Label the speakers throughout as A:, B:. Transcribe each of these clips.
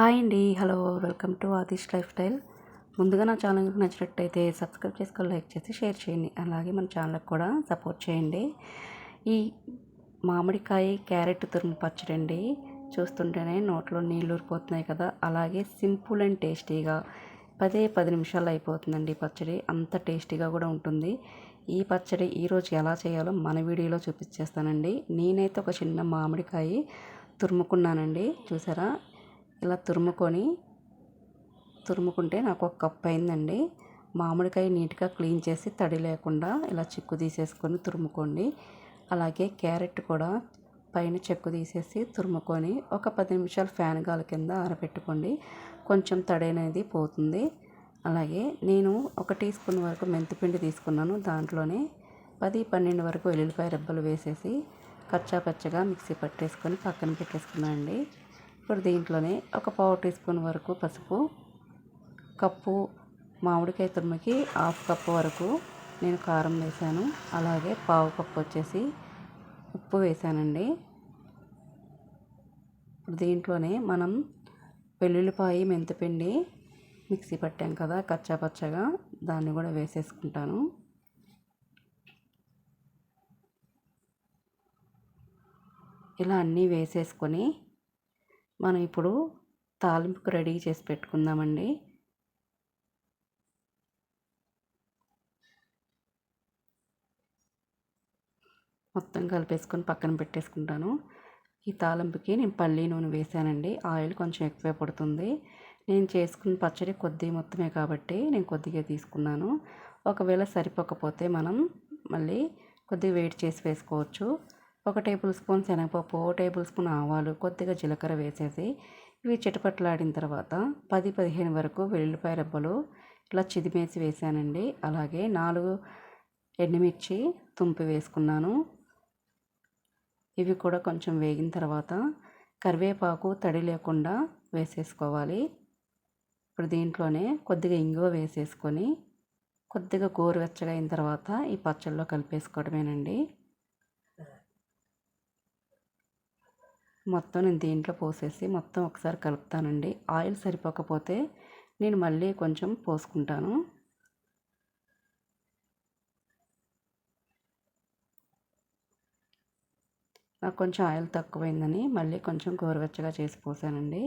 A: Hi అండి. Hello welcome to Adish lifestyle ముందుగా నా ఛానల్కి నచ్చినట్టయితే సబ్స్క్రైబ్ చేసుకొని లైక్ చేసి షేర్ చేయండి. అలాగే మన ఛానల్కి కూడా సపోర్ట్ చేయండి. ఈ మామిడికాయ క్యారెట్ తురుము పచ్చడి అండి. చూస్తుంటేనే నోట్లో నీళ్ళు ఊరిపోతున్నాయి కదా. అలాగే సింపుల్ అండ్ టేస్టీగా పదే పది నిమిషాలు అయిపోతుందండి పచ్చడి. అంత టేస్టీగా కూడా ఉంటుంది. ఈ పచ్చడి ఈరోజు ఎలా చేయాలో మన వీడియోలో చూపించేస్తానండి నేనైతే ఒక చిన్న మామిడికాయ తురుముకున్నానండి. చూసారా? ఇలా తురుముకొని తురుముకుంటే నాకు ఒక కప్ అయిందండి. మామిడికాయ నీట్గా క్లీన్ చేసి తడి లేకుండా ఇలా చిక్కు తీసేసుకొని తురుముకోండి. అలాగే క్యారెట్ కూడా పైన చెక్కు తీసేసి తురుముకొని ఒక పది నిమిషాలు ఫ్యాన్ గాలి కింద ఆరబెట్టుకోండి. కొంచెం తడి అనేది పోతుంది. అలాగే నేను ఒక టీ స్పూన్ వరకు మెంతిపిండి తీసుకున్నాను. దాంట్లోనే పది పన్నెండు వరకు వెల్లుల్లిపాయ రెబ్బలు వేసేసి కచ్చా పచ్చగా మిక్సీ పట్టేసుకొని పక్కన పెట్టేసుకున్నాను అండి ఇప్పుడు దీంట్లోనే ఒక పావు టీ స్పూన్ వరకు పసుపు కప్పు మామిడికాయ తురుముకి హాఫ్ కప్పు వరకు నేను కారం వేసాను. అలాగే పావు కప్పు వచ్చేసి ఉప్పు వేసానండి. ఇప్పుడు దీంట్లోనే మనం వెల్లుల్లిపాయ మెంతిపిండి మిక్సీ పట్టాం కదా కచ్చాపచ్చగా దాన్ని కూడా వేసేసుకుంటాను. ఇలా అన్నీ వేసేసుకొని మనం ఇప్పుడు తాలింపుకు రెడీ చేసి పెట్టుకుందామండి. మొత్తం కలిపేసుకొని పక్కన పెట్టేసుకుంటాను. ఈ తాలింపుకి నేను పల్లీ నూనె వేసానండి. ఆయిల్ కొంచెం ఎక్కువే పడుతుంది. నేను చేసుకున్న పచ్చడి కొద్ది మొత్తమే కాబట్టి నేను కొద్దిగా తీసుకున్నాను. ఒకవేళ సరిపోకపోతే మనం మళ్ళీ కొద్దిగా వెయిట్ చేసి వేసుకోవచ్చు. ఒక టేబుల్ స్పూన్ శనగపప్పు ఒక టేబుల్ స్పూన్ ఆవాలు కొద్దిగా జీలకర్ర వేసేసి ఇవి చిటపట్లాడిన తర్వాత పది పదిహేను వరకు వెల్లుల్లిపాయ రెబ్బలు ఇలా చిదిమేసి వేసానండి. అలాగే నాలుగు ఎండుమిర్చి తుంపి వేసుకున్నాను. ఇవి కూడా కొంచెం వేగిన తర్వాత కరివేపాకు తడి లేకుండా వేసేసుకోవాలి. ఇప్పుడు దీంట్లోనే కొద్దిగా ఇంగువ వేసేసుకొని కొద్దిగా గోరువెచ్చగా అయిన తర్వాత ఈ పచ్చళ్ళలో కలిపేసుకోవడమేనండి. మొత్తం నేను దీంట్లో పోసేసి మొత్తం ఒకసారి కలుపుతానండి. ఆయిల్ సరిపోకపోతే నేను మళ్ళీ కొంచెం పోసుకుంటాను. నాకు కొంచెం ఆయిల్ తక్కువైందని మళ్ళీ కొంచెం గోరువెచ్చగా చేసి పోసానండి.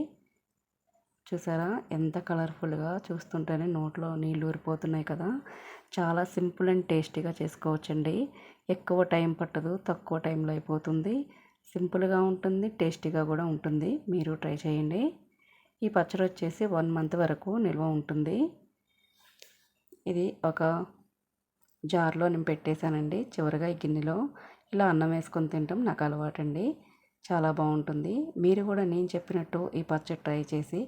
A: చూసారా? ఎంత కలర్ఫుల్గా చూస్తుంటేనే నోట్లో నీళ్ళు ఊరిపోతున్నాయి కదా. చాలా సింపుల్ అండ్ టేస్టీగా చేసుకోవచ్చండి. ఎక్కువ టైం పట్టదు తక్కువ టైంలో అయిపోతుంది. సింపుల్గా ఉంటుంది టేస్టీగా కూడా ఉంటుంది. మీరు ట్రై చేయండి. ఈ పచ్చడి వచ్చేసి వన్ మంత్ వరకు నిల్వ ఉంటుంది. ఇది ఒక జార్లో నేను పెట్టేశానండి చివరిగా ఈ గిన్నెలో. ఇలా అన్నం వేసుకొని తింటాం నాకు అలవాటండి. చాలా బాగుంటుంది. మీరు కూడా నేను చెప్పినట్టు ఈ పచ్చడి ట్రై చేసి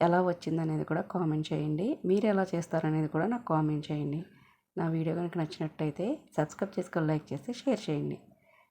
A: ఎలా వచ్చిందనేది కూడా కామెంట్ చేయండి. మీరు ఎలా చేస్తారనేది కూడా నాకు కామెంట్ చేయండి. నా వీడియో కనుక నచ్చినట్టయితే సబ్స్క్రైబ్ చేసుకొని లైక్ చేసి షేర్ చేయండి.